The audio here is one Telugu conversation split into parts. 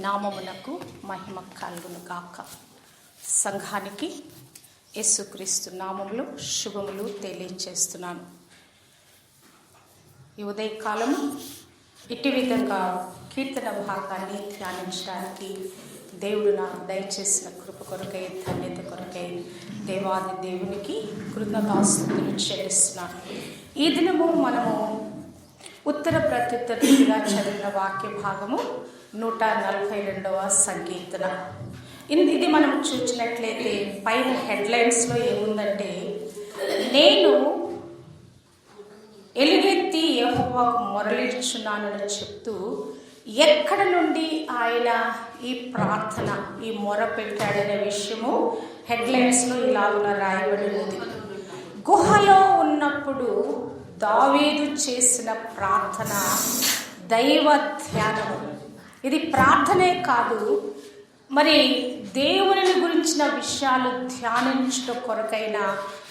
నామమునకు మహిమ కలుగును గాక. సంఘానికి యేసుక్రీస్తు నామములు శుభములు తెలియచేస్తున్నాను. ఈ ఉదయకాలం ఇటు విధంగా కీర్తన భాగాన్ని ధ్యానించడానికి దేవుడు నాకు దయచేసిన కృప కొరకై ధన్యత కొరకై దేవాది దేవునికి కృతజ్ఞతాస్తుతులు చెల్లిస్తున్నాను. ఈ దినము మనము ఉత్తర ప్రత్యుత్తరీతిగా చదివిన వాక్య భాగము నూట నలభై రెండవ సంకీర్తన. ఇది మనం చూసినట్లయితే పైన హెడ్లైన్స్లో ఏముందంటే నేను ఎలుగెత్తి యెహోవాకు మొరలిచ్చున్నానని చెప్తూ ఎక్కడ నుండి ఆయన ఈ ప్రార్థన ఈ మొర పెట్టాడనే విషయము హెడ్లైన్స్లో ఇలాగున రాయబడి ఉంది. గుహలో ఉన్నప్పుడు దావీదు చేసిన ప్రార్థన దైవ ధ్యానము. ఇది ప్రార్థనే కాదు మరి దేవుని గురించిన విషయాలు ధ్యానించడం కొరకైన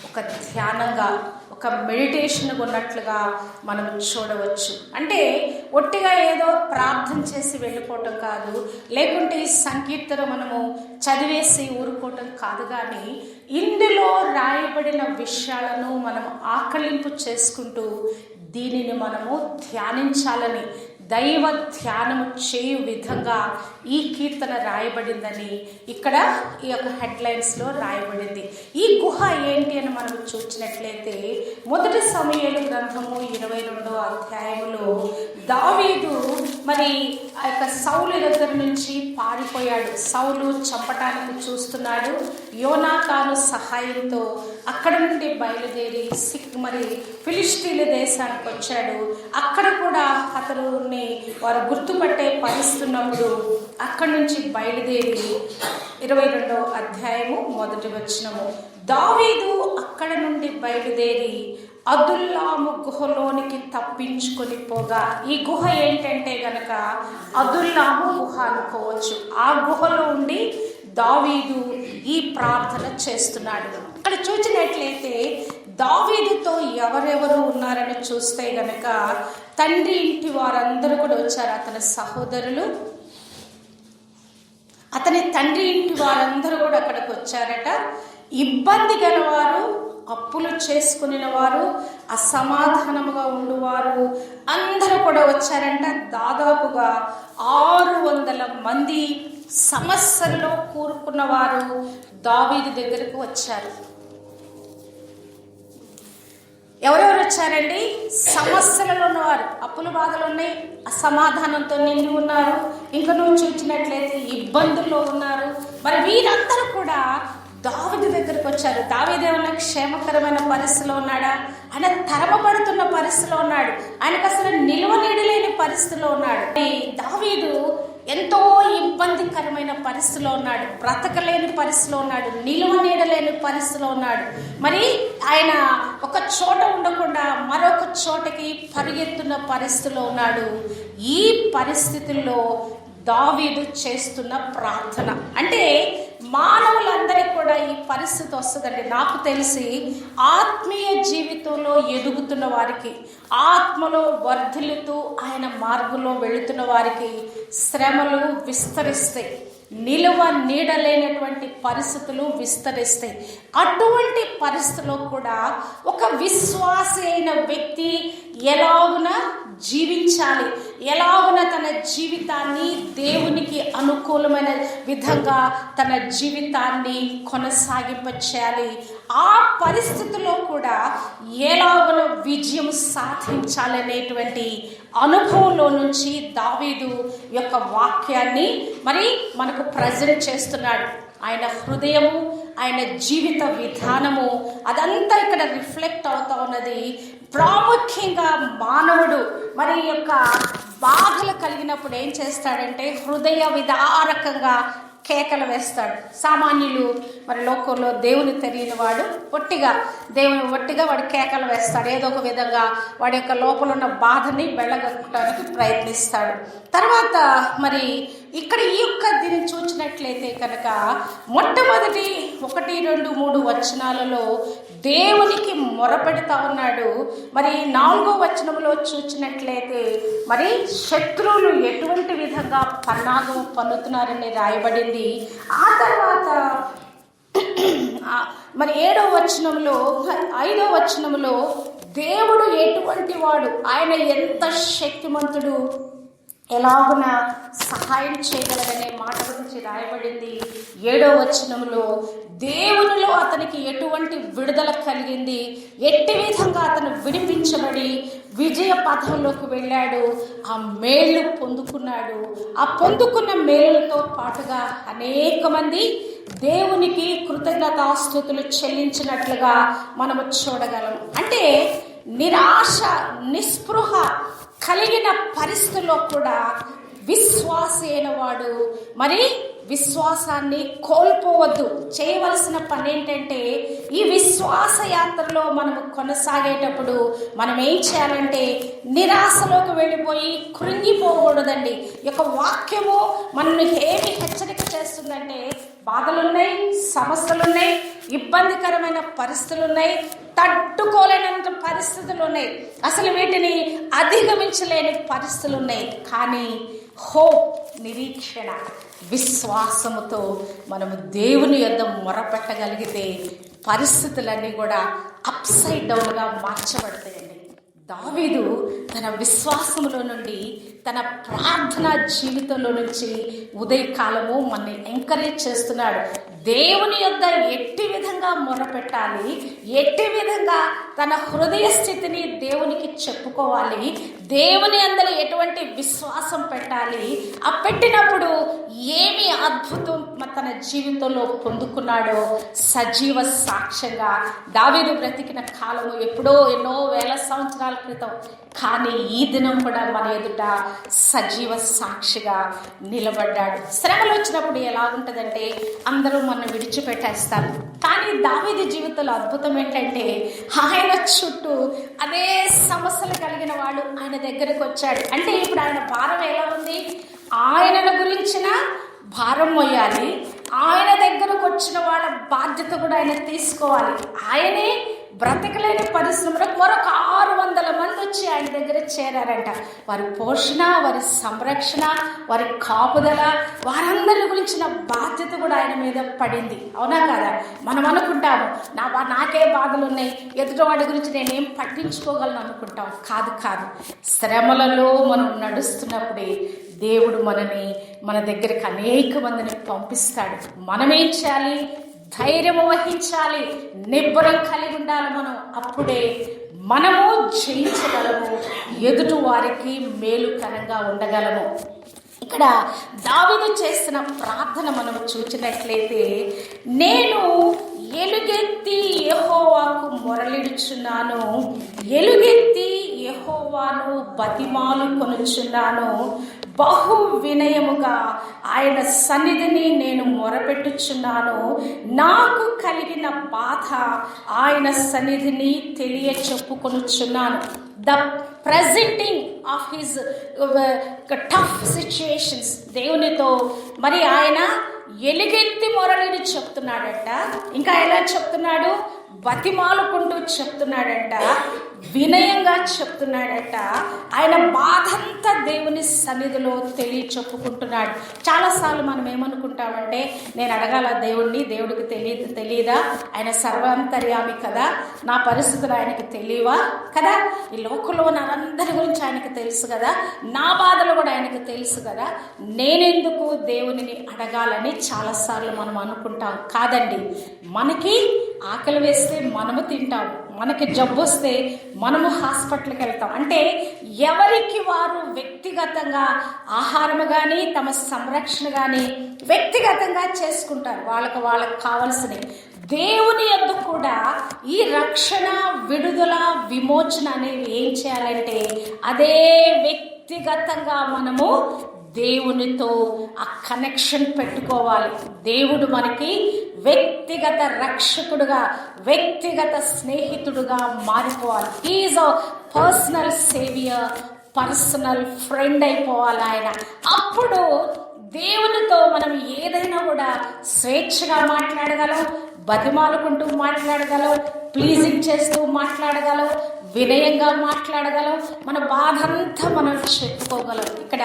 ఒక ధ్యానంగా ఒక మెడిటేషన్ ఉన్నట్లుగా మనం చూడవచ్చు. అంటే ఒట్టిగా ఏదో ప్రార్థన చేసి వెళ్ళిపోవటం కాదు లేకుంటే ఈ సంకీర్తన మనము చదివేసి ఊరుకోవటం కాదు కానీ ఇందులో రాయబడిన విషయాలను మనం ఆకలింపు చేసుకుంటూ దీనిని మనము ధ్యానించాలని దైవ ధ్యానము చేయు విధంగా ఈ కీర్తన రాయబడిందని ఇక్కడ ఈ యొక్క హెడ్లైన్స్లో రాయబడింది. ఈ గుహ ఏంటి అని మనం చూసినట్లయితే మొదటి సమయంలో గ్రంథము ఇరవై రెండవ అధ్యాయంలో దావీదు మరి ఆ యొక్క సౌలు దగ్గర నుంచి పారిపోయాడు. సౌలు చంపటానికి చూస్తున్నాడు. యోనాకాను సహాయంతో అక్కడ నుండి బయలుదేరి సిక్ మరి ఫిలిస్టీల దేశానికి వచ్చాడు. అక్కడ కూడా అతనుని వారు గుర్తుపట్టే పరిస్తున్నప్పుడు అక్కడి నుంచి బయలుదేరి ఇరవై రెండో అధ్యాయము మొదటి వచ్చినము దావీదు అక్కడ నుండి బయలుదేరి అదుల్లాము గుహలోనికి తప్పించుకొని పోగా. ఈ గుహ ఏంటంటే గనక అదుల్లాము గుహ అనుకోవచ్చు. ఆ గుహలో ఉండి దావీదు ఈ ప్రార్థన చేస్తున్నాడు. ఇక్కడ చూసినట్లయితే దావీదుతో ఎవరెవరు ఉన్నారని చూస్తే గనక తండ్రి ఇంటి వారందరూ కూడా వచ్చారు. అతని సహోదరులు అతని తండ్రి ఇంటి వారందరూ కూడా అక్కడికి వచ్చారట. ఇబ్బంది గలవారు అప్పులు చేసుకుని వారు అసమాధానముగా ఉండువారు. అందరూ కూడా వచ్చారంట. దాదాపుగా ఆరు వందల మంది సమస్యలలో కూరుకున్న వారు దావీది దగ్గరకు వచ్చారు. ఎవరెవరు వచ్చారండి? సమస్యలలో ఉన్నవారు. అప్పుల బాధలు ఉన్నాయి అసమాధానంతో నిండి ఉన్నారు. ఇంకా నువ్వు చూసినట్లయితే ఇబ్బందుల్లో ఉన్నారు. మరి వీరందరూ కూడా దావిడి దగ్గరకు వచ్చారు దావిదేమన్నా క్షేమకరమైన పరిస్థితిలో ఉన్నాడా? ఆయన తరమబడుతున్న పరిస్థితిలో ఉన్నాడు. ఆయనకు అసలు నిల్వ నీడలేని పరిస్థితిలో ఉన్నాడు. దావీదు ఎంతో ఇబ్బందికరమైన పరిస్థితిలో ఉన్నాడు. బ్రతకలేని పరిస్థితిలో ఉన్నాడు. నిలువ నీడలేని పరిస్థితిలో ఉన్నాడు. మరి ఆయన ఒక చోట ఉండకుండా మరొక చోటకి పరిగెత్తున్న పరిస్థితిలో ఉన్నాడు. ఈ పరిస్థితుల్లో దావీదు చేస్తున్న ప్రార్థన. అంటే మానవులందరికీ కూడా ఈ పరిస్థితి వస్తుందండి. నాకు తెలిసి ఆత్మీయ జీవితంలో ఎదుగుతున్న వారికి ఆత్మలో వర్ధిల్లుతూ ఆయన మార్గంలో వెళుతున్న వారికి శ్రమలు విస్తరిస్తాయి. నిలువ నీడలేనటువంటి పరిస్థితులు విస్తరిస్తాయి. అటువంటి పరిస్థితుల్లో కూడా ఒక విశ్వాసి అయిన వ్యక్తి ఎలాగున జీవించాలి? ఎలాగున తన జీవితాన్ని దేవునికి అనుకూలమైన విధంగా తన జీవితాన్ని కొనసాగింప చేయాలి ఆ పరిస్థితిలో కూడా ఎలాగున విజయం సాధించాలనేటువంటి అనుభవంలో నుంచి దావీదు యొక్క వాక్యాన్ని మరి మనకు ప్రజెంట్ చేస్తున్నాడు. ఆయన హృదయము ఆయన జీవిత విధానము అదంతా ఇక్కడ రిఫ్లెక్ట్ అవుతా ఉన్నది. ప్రాముఖ్యంగా మానవుడు మరి యొక్క బాధలు కలిగినప్పుడు ఏం చేస్తాడంటే హృదయ విదారకంగా కేకలు వేస్తాడు. సామాన్యులు మరి లోకంలో దేవుని తెలియని వాడు ఒట్టిగా దేవుని ఒట్టిగా వాడు కేకలు వేస్తాడు. ఏదో ఒక విధంగా వాడి యొక్క లోపల ఉన్న బాధని వెళ్ళగొట్టడానికి ప్రయత్నిస్తాడు. తర్వాత మరి ఇక్కడ ఈ యొక్క దీన్ని చూసినట్లయితే కనుక మొట్టమొదటి ఒకటి రెండు మూడు వచనాలలో దేవునికి మొరపెడతా ఉన్నాడు. మరి నాలుగో వచనంలో చూసినట్లయితే మరి శత్రువులు ఎటువంటి విధంగా పన్నాగం పన్నుతున్నారని రాయబడింది. ఆ తర్వాత మరి ఏడో వచనంలో ఐదో వచనంలో దేవుడు ఎటువంటి వాడు? ఆయన ఎంత శక్తిమంతుడు? ఎలాగున సహాయం చేయగలదనే మాట గురించి రాయబడింది. ఏడో వచనంలో దేవునిలో అతనికి ఎటువంటి విడుదల కలిగింది? ఎట్టి విధంగా అతను విడిపించబడి విజయ పథంలోకి వెళ్ళాడు? ఆ మేళ్ళు పొందుకున్నాడు. ఆ పొందుకున్న మేలులతో పాటుగా అనేక మంది దేవునికి కృతజ్ఞతాస్థుతులు చెల్లించినట్లుగా మనము చూడగలం. అంటే నిరాశ నిస్పృహ కలిగిన పరిస్థితుల్లో కూడా విశ్వాసి వాడు మరి విశ్వాసాన్ని కోల్పోవద్దు. చేయవలసిన పని ఏంటంటే ఈ విశ్వాస యాత్రలో మనము కొనసాగేటప్పుడు మనం ఏం చేయాలంటే నిరాశలోకి వెళ్ళిపోయి కృంగిపోకూడదండి. ఈ యొక్క వాక్యము మనల్ని ఏమి హెచ్చరిక చేస్తుందంటే బాధలున్నాయి సమస్యలున్నాయి ఇబ్బందికరమైన పరిస్థితులు ఉన్నాయి తట్టుకోలేనంత పరిస్థితులు ఉన్నాయి అసలు వీటిని అధిగమించలేని పరిస్థితులు ఉన్నాయి కానీ హోప్ నిరీక్షణ విశ్వాసముతో మనము దేవుని యొద్ద మొరపెట్టగలిగితే పరిస్థితులన్నీ కూడా అప్సైడ్ డౌన్గా మార్చబడతాయండి. దావీదు తన విశ్వాసంలో నుండి తన ప్రార్థన జీవితంలో నుంచి ఉదయకాలము మనల్ని ఎంకరేజ్ చేస్తున్నాడు. దేవుని యొద్ద ఎట్టి విధంగా మొరపెట్టాలి ఎట్టి విధంగా తన హృదయ స్థితిని దేవునికి చెప్పుకోవాలి దేవుని అందరి ఎటువంటి విశ్వాసం పెట్టాలి ఆ పెట్టినప్పుడు ఏమి అద్భుతం తన జీవితంలో పొందుకున్నాడో సజీవ సాక్ష్యంగా దావీదు బ్రతికిన కాలము ఎప్పుడో ఎన్నో వేల సంవత్సరాల క్రితం. కానీ ఈ దినం కూడా మన ఎదుట సజీవ సాక్షిగా నిలబడ్డాడు. శ్రమలు వచ్చినప్పుడు ఎలా ఉంటుందంటే అందరూ మనం విడిచిపెట్టేస్తారు. కానీ దావీది జీవితంలో అద్భుతం ఏంటంటే ఆయన చుట్టూ అదే సమస్యలు కలిగిన వాడు ఆయన దగ్గరకు వచ్చాడు. అంటే ఇప్పుడు ఆయన భారం ఎలా ఉంది? ఆయనను గురించిన భారం మోయాలి. ఆయన దగ్గరకు వచ్చిన వాళ్ళ బాధ్యత కూడా ఆయన తీసుకోవాలి. ఆయనే బ్రతకలేని పరిశ్రమలో మరొక ఆరు వందల మంది వచ్చి ఆయన దగ్గర చేరారంట. వారి పోషణ వారి సంరక్షణ వారి కాపుదల వారందరి గురించిన బాధ్యత కూడా ఆయన మీద పడింది. అవునా కదా? మనం అనుకుంటాము నా నాకే బాధలు ఉన్నాయి ఎదుటివాడి గురించి నేనేం పట్టించుకోగలను అనుకుంటాం. కాదు కాదు శ్రమలలో మనం నడుస్తున్నప్పుడే దేవుడు మనని మన దగ్గరికి అనేక మందిని పంపిస్తాడు. మనమేం చేయాలి ధైర్యం వహించాలి నిబ్బరం కలిగి ఉండాలి మనం. అప్పుడే మనము జయించగలము ఎదుటి వారికి మేలుకరంగా ఉండగలము. ఇక్కడ దావిదు చేసిన ప్రార్థన మనం చూసినట్లయితే నేను ఎలుగెత్తి యహోవాకు మొరలిడుచున్నాను ఎలుగెత్తి యహోవాను బతిమాలు కొనుచున్నాను బహు వినయముగా ఆయన సన్నిధిని నేను మొరపెట్టుచున్నాను. నాకు కలిగిన బాధ ఆయన సన్నిధిని తెలియ చెప్పుకొనుచున్నాను. The presenting of his tough situations. దేవునితో మరి ఆయన ఎలుగెత్తి మొరలిని చెప్తున్నాడట. ఇంకా ఎలా చెప్తున్నాడు? బతిమాలుకుంటూ చెప్తున్నాడట వినయంగా చెప్తున్నాడట. ఆయన బాధంతా దేవుని సన్నిధిలో తెలియ చెప్పుకుంటున్నాడు చాలాసార్లు మనం ఏమనుకుంటామంటే నేను అడగాల దేవుణ్ణి దేవుడికి తెలియదు తెలియదా ఆయన సర్వాంతర్యామి కదా? నా పరిస్థితులు ఆయనకి తెలియవా కదా? ఈ లోకంలో నారందరి గురించి ఆయనకి తెలుసు కదా? నా బాధలు కూడా ఆయనకి తెలుసు కదా? నేనెందుకు దేవునిని అడగాలని చాలాసార్లు మనం అనుకుంటాం? కాదండి మనకి ఆకలి వేస్తే మనము తింటాం మనకి జబ్బు వస్తే మనము హాస్పిటల్కి వెళ్తాం. అంటే ఎవరికి వారు వ్యక్తిగతంగా ఆహారం కానీ తమ సంరక్షణ కానీ వ్యక్తిగతంగా చేసుకుంటారు. వాళ్ళకు వాళ్ళకి కావలసినవి. దేవుని యొద్ద కూడా ఈ రక్షణ విడుదల విమోచన అనేవి ఏం చేయాలంటే అదే వ్యక్తిగతంగా మనము దేవునితో ఆ కనెక్షన్ పెట్టుకోవాలి. దేవుడు మనకి వ్యక్తిగత రక్షకుడుగా వ్యక్తిగత స్నేహితుడుగా మారిపోవాలి. Is a personal saviour personal friend అయిపోవాలి ఆయన. అప్పుడు దేవునితో మనం ఏదైనా కూడా స్వేచ్ఛగా మాట్లాడగలం బతిమాలుకుంటూ మాట్లాడగలం ప్లీజింగ్ చేస్తూ మాట్లాడగలం వినయంగా మాట్లాడగలం మన బాధ అంతా మనం చెప్పుకోగలం ఇక్కడ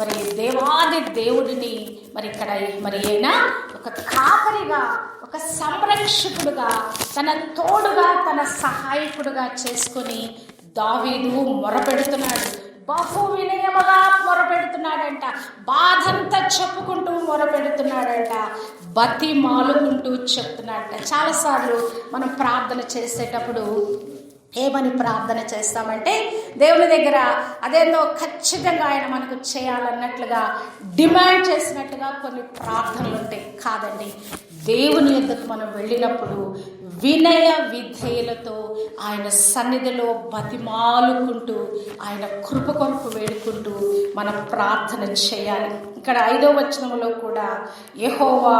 మరి దేవాది దేవుడిని మరి ఇక్కడ మరి అయినా ఒక కాపరిగా ఒక సంరక్షకుడుగా తన తోడుగా తన సహాయకుడుగా చేసుకొని దావీదు మొరపెడుతున్నాడు. బహు వినయముగా మొరపెడుతున్నాడంట. బాధంతా చెప్పుకుంటూ మొరపెడుతున్నాడంట. బతి మాలుకుంటూ చెప్తున్నాడంట. చాలాసార్లు మనం ప్రార్థన చేసేటప్పుడు ఏమని ప్రార్థన చేస్తామంటే దేవుని దగ్గర అదేందో ఖచ్చితంగా ఆయన మనకు చేయాలన్నట్లుగా డిమాండ్ చేసినట్టుగా కొన్ని ప్రార్థనలు ఉంటాయి. కాదండి దేవుని యొద్దకు మనం వెళ్ళినప్పుడు వినయ విధేయులతో ఆయన సన్నిధిలో బతిమాలుకుంటూ ఆయన కృప కొరకు వేడుకుంటూ మనం ప్రార్థన చేయాలి. ఇక్కడ ఐదో వచనంలో కూడా యహోవా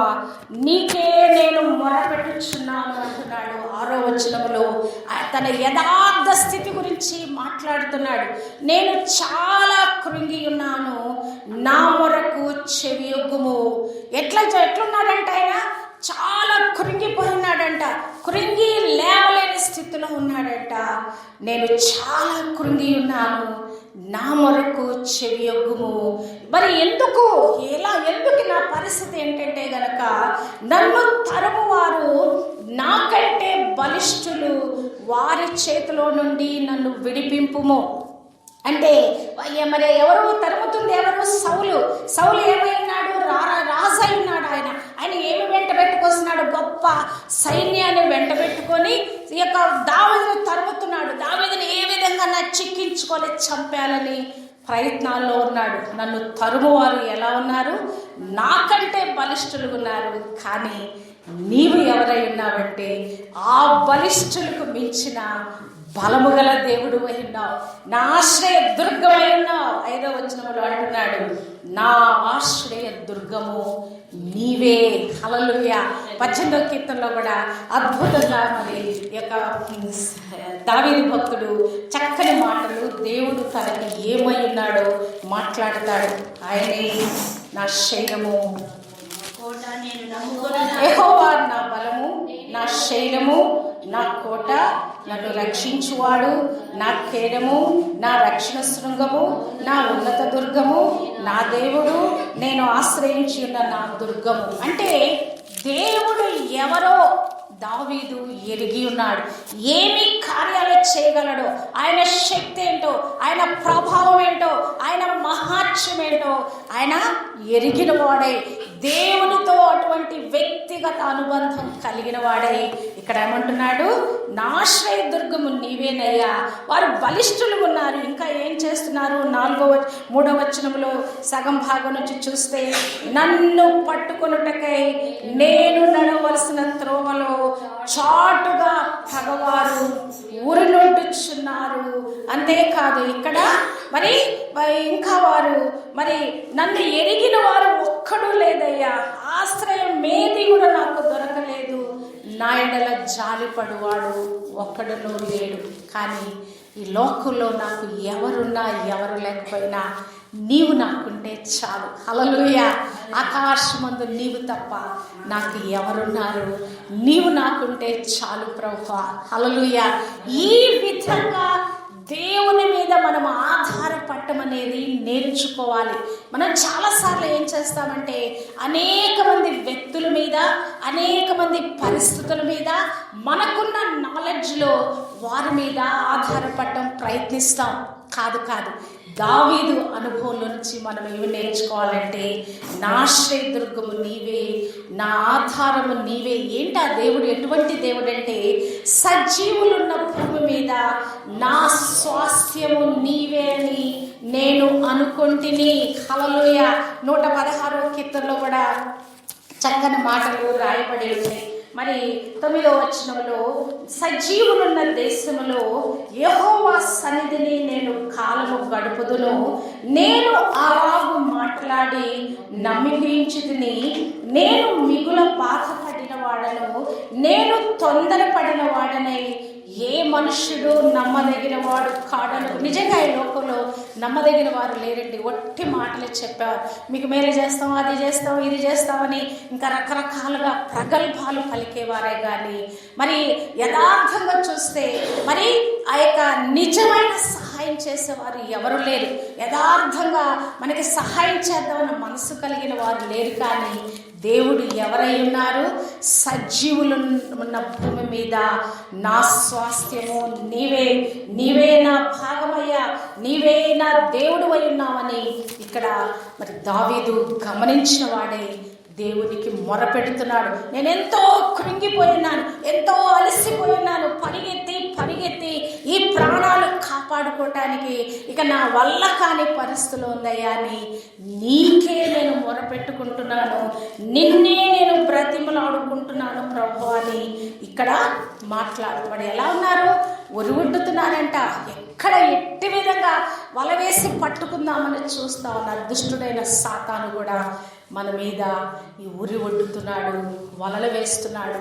నీకే నేను మొరపెట్టుచున్నాను అంటున్నాడు ఆరో వచనంలో ఆ తన యథార్థ స్థితి గురించి మాట్లాడుతున్నాడు. నేను చాలా కృంగి ఉన్నాను. నా మొరకు చెవియొగ్గుము ఎట్లా ఎట్లున్నాడంట ఆయన? చాలా కృంగిపోయినాడంట కృంగి లేవలేని స్థితిలో ఉన్నాడంట. నేను చాలా కృంగి ఉన్నాను. నా మొరకు చెవి చెవియొగ్గుము మరి ఎందుకు? ఎలా ఎందుకు నా పరిస్థితి ఏంటంటే గనక నన్ను తరుము వారు నాకంటే బలిష్ఠులు వారి చేతిలో నుండి నన్ను విడిపింపుము. అంటే మరి ఎవరు తరుముతుంది ఎవరు సౌలు. సౌలు ఏమైనాడు? రా రాజు అయి ఉన్నాడు ఆయన. ఆయన ఏమి వెంట పెట్టుకొస్తున్నాడు? గొప్ప సైన్యాన్ని వెంట పెట్టుకొని ఈ యొక్క దావేదిని తరుముతున్నాడు. దావేదిని ఏ విధంగా నా చిక్కించుకొని చంపాలని ప్రయత్నాల్లో ఉన్నాడు. నన్ను తరుమువారు ఎలా ఉన్నారు? నాకంటే బలిష్ఠులు ఉన్నారు కానీ నీవు ఎవరై ఉన్నావంటే ఆ బలిష్ఠులకు మించిన బలము గల దేవుడు అయి ఉన్నావు. నా ఆశ్రయ దుర్గమై ఉన్నావు. ఐదో వచనంలో అంటున్నాడు నా ఆశ్రయ దుర్గము నీవే. హలలుయ పద్దెనిమిదో కీర్తనలో కూడా అద్భుతంగా మరి యొక్క దావీదు భక్తుడు చక్కని మాటలు దేవుడు తనకి ఏమై ఉన్నాడో మాట్లాడతాడు. ఆయనే నా శరీరము. కోట నా బలము నా శైలము నా కోట నన్ను రక్షించువాడు. నా కేడము నా రక్షణ శృంగము నా ఉన్నత దుర్గము నా దేవుడు నేను ఆశ్రయించి ఉన్న నా దుర్గము. అంటే దేవుడు ఎవరో దావీదు ఎరిగి ఉన్నాడు. ఏమి కార్యాలు చేయగలడో ఆయన శక్తి ఏంటో ఆయన ప్రభావం ఏంటో ఆయన మహాత్యం ఏంటో ఆయన ఎరిగిన వాడే. దేవునితో అటువంటి వ్యక్తిగత అనుబంధం కలిగిన వాడే. ఇక్కడ ఏమంటున్నాడు? నాశ్రయ దుర్గము నీవేనయ్యా. వారు బలిష్ఠులు ఉన్నారు. ఇంకా ఏం చేస్తున్నారు? నాలుగో వ- మూడో వచనంలో సగం భాగం నుంచి చూస్తే నన్ను పట్టుకొనుటకై నేను నడవలసిన త్రోవలో చాటుగా పగవారు ఉరులుంటున్నారు అంతేకాదు ఇక్కడ మరి ఇంకా వారు మరి నన్ను ఎరిగిన వారు ఒక్కడు లేదయ్యా. ఆశ్రయం మేది కూడా నాకు దొరకలేదు. నా ఎడల జాలిపడువాడు ఒక్కడులో లేడు. కానీ ఈ లోకంలో నాకు ఎవరున్నా ఎవరు లేకపోయినా నీవు నాకుంటే చాలు. హలలుయ ఆకాశమందు నీవు తప్ప నాకు ఎవరున్నారు? నీవు నాకుంటే చాలు ప్రభా హలలుయ ఈ విధంగా దేవుని మీద మనం ఆధారపడటం అనేది నేర్చుకోవాలి. మనం చాలాసార్లు ఏం చేస్తామంటే అనేక మంది వ్యక్తుల మీద అనేక మంది పరిస్థితుల మీద మనకున్న నాలెడ్జ్లో వారి మీద ఆధారపడటం ప్రయత్నిస్తాం. కాదు కాదు. దావీదు అనుభవంలో నుంచి మనం ఏమి నేర్చుకోవాలంటే నా శ్రేదుర్గము నీవే నా ఆధారము నీవే. ఏంటి ఆ దేవుడు? ఎటువంటి దేవుడు అంటే సజీవులున్న భూమి మీద నా స్వాస్థ్యము నీవే అని నేను అనుకుంటుని. హలలోయ నూట పదహారో కీర్తనలో కూడా చక్కని మాటలు రాయబడి ఉన్నాయి. మరి తొమ్మిదో వచనంలో సజీవులున్న దేశంలో యహోవా సన్నిధిని నేను కాలము గడుపుదును. నేను అలాగు మాట్లాడి నమ్మిపించుదిని నేను మిగుల బాధపడిన వాడను. నేను తొందరపడిన వాడనై ఏ మనుష్యుడు నమ్మదగిన వాడు కాడను. నిజంగా ఈ లోకంలో నమ్మదగిన వారు లేరండి. ఒట్టి మాటలు చెప్పారు. మీకు మేలు చేస్తాం అది చేస్తాం ఇది చేస్తామని ఇంకా రకరకాలుగా ప్రగల్భాలు పలికేవారే కానీ మరి యథార్థంగా చూస్తే మరి ఆ యొక్క నిజమైన సహాయం చేసేవారు ఎవరు లేరు. యథార్థంగా మనకి సహాయం చేద్దామన్న మనసు కలిగిన వారు లేరు కానీ దేవుడు ఎవరై ఉన్నారు? సజీవులు ఉన్న భూమి మీద. నా స్వాస్థ్యము నీవే. నీవే నా భాగమయ్యా. నీవే నా దేవుడు అయి ఉన్నామని ఇక్కడ మరి దావీదు గమనించిన వాడే దేవునికి మొరపెడుతున్నాడు. నేను ఎంతో కృంగిపోయినాను ఎంతో అలసిపోయినాను పరిగెత్తి పరిగెత్తి ఈ ప్రాణాలు కాపాడుకోవటానికి ఇక నా వల్ల కాని పరిస్థితులు ఉందయ్యా అని నీకే నేను మొరపెట్టుకుంటున్నాను. నిన్నే నేను బ్రతిమలాడుకుంటున్నాను ప్రభు అని ఇక్కడ మాట్లాడు వాడు ఎలా ఉన్నారు? ఒరిగొడ్డుతున్నారంట ఎక్కడ ఎట్టి విధంగా వల వేసి పట్టుకుందామని చూస్తా ఉన్నారు దుష్టుడైన సాతాను కూడా మన మీద ఈ ఉరి ఒడ్డుతున్నాడు వలలు వేస్తున్నాడు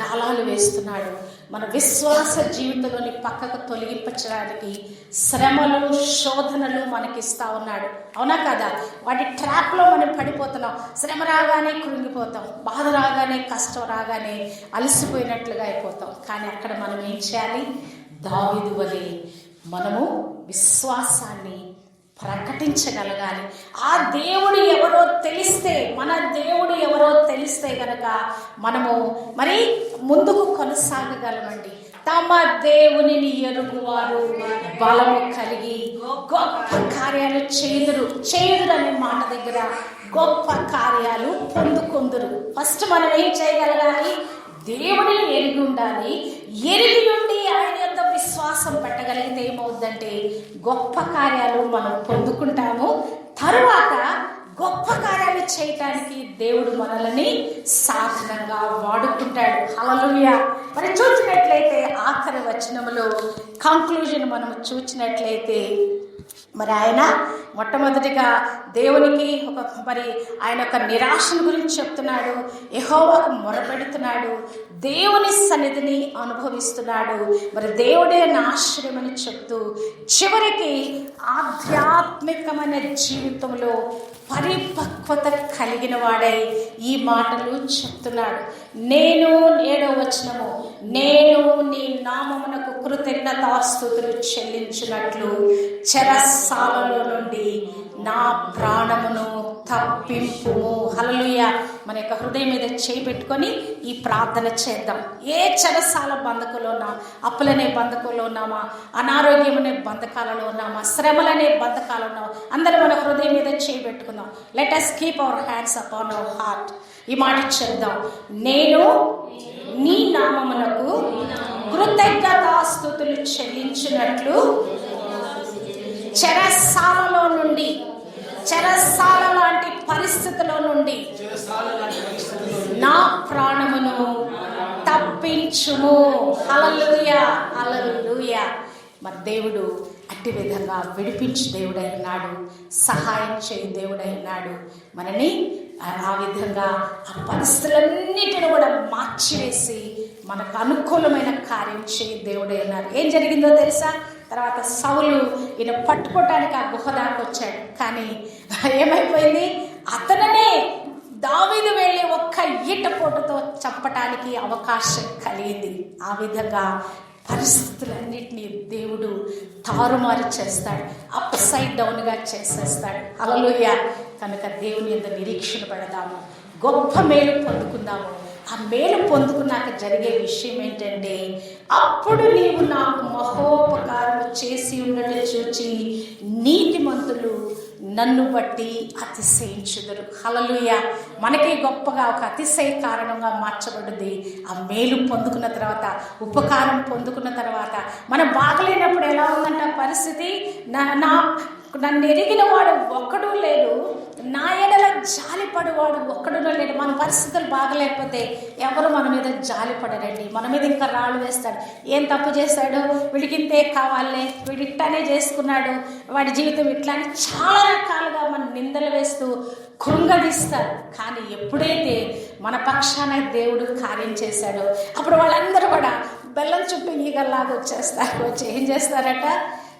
గాలాలు వేస్తున్నాడు. మన విశ్వాస జీవితంలోని పక్కకు తొలగించడానికి శ్రమలు శోధనలు మనకిస్తా ఉన్నాడు. అవునా కదా? వాటి ట్రాప్లో మనం పడిపోతున్నాం. శ్రమ రాగానే కృంగిపోతాం. బాధ రాగానే కష్టం రాగానే అలసిపోయినట్లుగా అయిపోతాం. కానీ అక్కడ మనం ఏం చేయాలి? దావిదు వలె మనము విశ్వాసాన్ని ప్రకటించగలగాలి. ఆ దేవుడు ఎవరో తెలిస్తే మన దేవుడు ఎవరో తెలిస్తే గనక మనము మరి ముందుకు కొనసాగగలమండి. తమ దేవునిని ఎరుగువారు బలము కలిగి గొప్ప కార్యాలు చేదురు చేదురు అనే మాట దగ్గర గొప్ప కార్యాలు పొందుకుందరు. ఫస్ట్ మనం ఏం చేయగలగాలి? దేవుడిని ఎరిగి ఉండాలి. ఎరిగి ఉండి ఆయన యొక్క విశ్వాసం పెట్టగలిగితే ఏమవుద్దంటే గొప్ప కార్యాలు మనం పొందుకుంటాము. తరువాత గొప్ప కార్యాలు చేయటానికి దేవుడు మనల్ని సాధనంగా వాడుకుంటాడు. హలలుయ మరి చూసినట్లయితే ఆఖరి వచనములో కంక్లూజన్ మనం చూసినట్లయితే మరి ఆయన మొట్టమొదటిగా దేవునికి ఒక మరి ఆయన యొక్క నిరాశను గురించి చెప్తున్నాడు. యహోవాకు మొరపెడుతున్నాడు. దేవుని సన్నిధిని అనుభవిస్తున్నాడు. మరి దేవుడే నా ఆశ్రయమని చెప్తూ చివరికి ఆధ్యాత్మికమైన జీవితంలో పరిపక్వత కలిగిన వాడై ఈ మాటలు చెప్తున్నాడు. నేను ఏడో వచనము నేను నీ నామమునకు కృతజ్ఞతాస్తుతులు చెల్లించినట్లు చెరసాలలో నుండి నా ప్రాణమును తప్పింపుము. హలలుయ మన యొక్క హృదయం మీద చేయి పెట్టుకొని ఈ ప్రార్థన చేద్దాం. ఏ చెరసాల బంధకులోనా ఉన్నా అప్పులనే బంధకులో ఉన్నామా అనారోగ్యం అనే బంధకాలలో ఉన్నామా శ్రమలనే బంధకాలు ఉన్నామా అందరూ మన హృదయం మీద చేయి let us keep our hands up on our heart ఈ మాట చెప్దాం. నేను నీ నామమునకు కృతజ్ఞతాస్తుతులు చెల్లించినట్లు చెరసాలలో నుండి చెరసాల లాంటి పరిస్థితిలో నుండి నా ప్రాణమును తప్పించుము. హలలుయ హలలుయ మరి దేవుడు అట్టి విధంగా విడిపించి దేవుడైనాడు సహాయం చేయి దేవుడైనాడు మనని ఆ- విధంగా ఆ పరిస్థితులన్నిటిని కూడా మార్చివేసి మనకు అనుకూలమైన కార్యం చేయి దేవుడే అన్నారు. ఏం జరిగిందో తెలుసా? తర్వాత సౌలు ఈయన పట్టుకోవటానికి ఆ గుహ దాకా వచ్చాడు. కానీ ఏమైపోయింది? అతననే దావీదు వెళ్ళి ఒక్క ఈట పోటుతో చంపటానికి అవకాశం కలిగింది. ఆ విధంగా పరిస్థితులన్నింటినీ దేవుడు తారుమారు చేస్తాడు. అప్ సైడ్ డౌన్గా చేసేస్తాడు. అలలుయ కనుక దేవుని యొక్క నిరీక్షణ పడదాము గొప్ప మేలు పొందుకుందాము. ఆ మేలు పొందుకున్నాక జరిగే విషయం ఏంటంటే అప్పుడు నీవు నాకు మహోపకారం చేసి ఉండటం చూచి నీతిమంతులు నన్ను బట్టి అతిశయించుదురు. హలలుయ మనకి గొప్పగా ఒక అతిశయ కారణంగా మార్చబడింది ఆ మేలు పొందుకున్న తర్వాత ఉపకారం పొందుకున్న తర్వాత మనం బాగలేనప్పుడు ఎలా ఉందంట పరిస్థితి నా నా నన్ను ఎరిగిన వాడు ఒక్కడూ లేడు. నా ఎడల జాలిపడేవాడు ఒక్కడూ లేడు. మన పరిస్థితులు బాగలేకపోతే ఎవరు మన మీద జాలిపడరండి మన మీద ఇంకా రాళ్ళు వేస్తాడు. ఏం తప్పు చేశాడు? వీడికింతే కావాలే. వీడు చేసుకున్నాడు. వాడి జీవితం ఇట్లా అని చాలా రకాలుగా మన నిందలు వేస్తూ కృంగదీస్తారు. కానీ ఎప్పుడైతే మన పక్షాన దేవుడు కార్యం చేశాడో అప్పుడు వాళ్ళందరూ కూడా బెల్లం చుట్టూ ఈగల్లాగా వచ్చేస్తారు. వచ్చి ఏం చేస్తారట?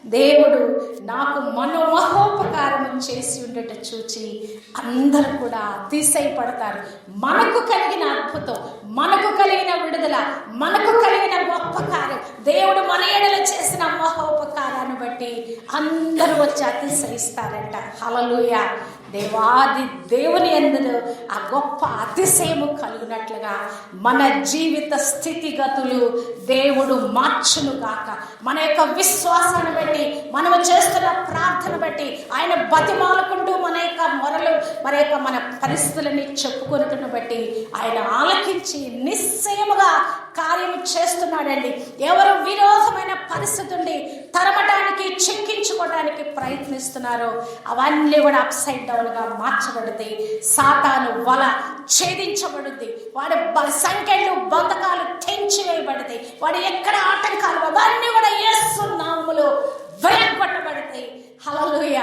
దేవుడు నాకు మనోమహోపకారం చేసి ఉండట చూచి అందరూ కూడా అతిశయపడతారు. మనకు కలిగిన అద్భుతం మనకు కలిగిన విడుదల మనకు కలిగిన గొప్ప కార్యం దేవుడు మన ఎడల చేసిన మహోపకారాన్ని బట్టి అందరూ వచ్చి అతిశయిస్తారంట. హలలుయ దేవాది దేవుని అందరూ ఆ గొప్ప అతిశయము కలుగునట్లుగా మన జీవిత స్థితిగతులు దేవుడు మార్చును గాక. మన యొక్క విశ్వాసాన్ని బట్టి మనము చేస్తున్న ప్రార్థన బట్టి ఆయన బతిమాలుకుంటూ మన యొక్క మొరలు మన యొక్క మన పరిస్థితులని చెప్పుకొనుతున్న బట్టి ఆయన ఆలకించి నిశ్చయముగా కార్యం చేస్తున్నాడండి. ఎవరు విరోధమైన పరిస్థితి తరమటానికి చెక్కించుకోవడానికి ప్రయత్నిస్తున్నారో అవన్నీ కూడా అప్సైడ్ డౌన్గా మార్చబడుతాయి సాతాను వల ఛేదించబడుద్ది వాడి సంఖ్యలు బంధకాలు తెంచివేయబడతాయి వాడు ఎక్కడ ఆటంకాలు అవన్నీ కూడా ఏస్తున్నాములు నామములో వేయగొట్టబడతాయి హలలుయ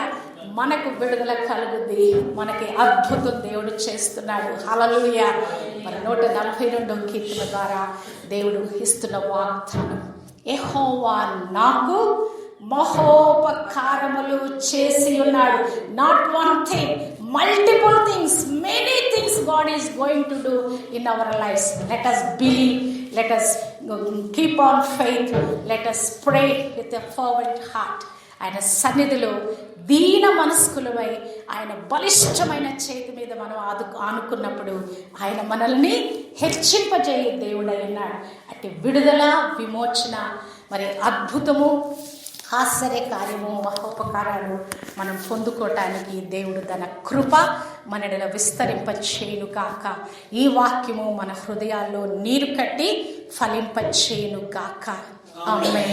మనకు విడుదల కలుగుద్ది. మనకి అద్భుతం దేవుడు చేస్తున్నాడు. హలలుయ మరి నూట నలభై రెండు కీర్తన ద్వారా దేవుడు ఇస్తున్న వాగ్దానం. ఎహోవా నాకు మహోపకారములు చేసి ఉన్నాడు. Not one thing multiple things many things God is going to do in our life let us believe let us keep on faith let us pray with a fervent heart ఆయన సన్నిధిలో దీన మనస్కులమై ఆయన బలిష్టమైన చేతి మీద మనం ఆదు ఆనుకున్నప్పుడు ఆయన మనల్ని హెచ్చింపజేయే దేవుడై ఉన్నాడు. అంటే విడుదల విమోచన మరి అద్భుతము ఆశ్చర్య కార్యము మహోపకారాలు మనం పొందుకోవటానికి దేవుడు తన కృప మనలో విస్తరింప చేయను కాక ఈ వాక్యము మన హృదయాల్లో నీరు కట్టి ఫలింప చేయను కాక ఆమె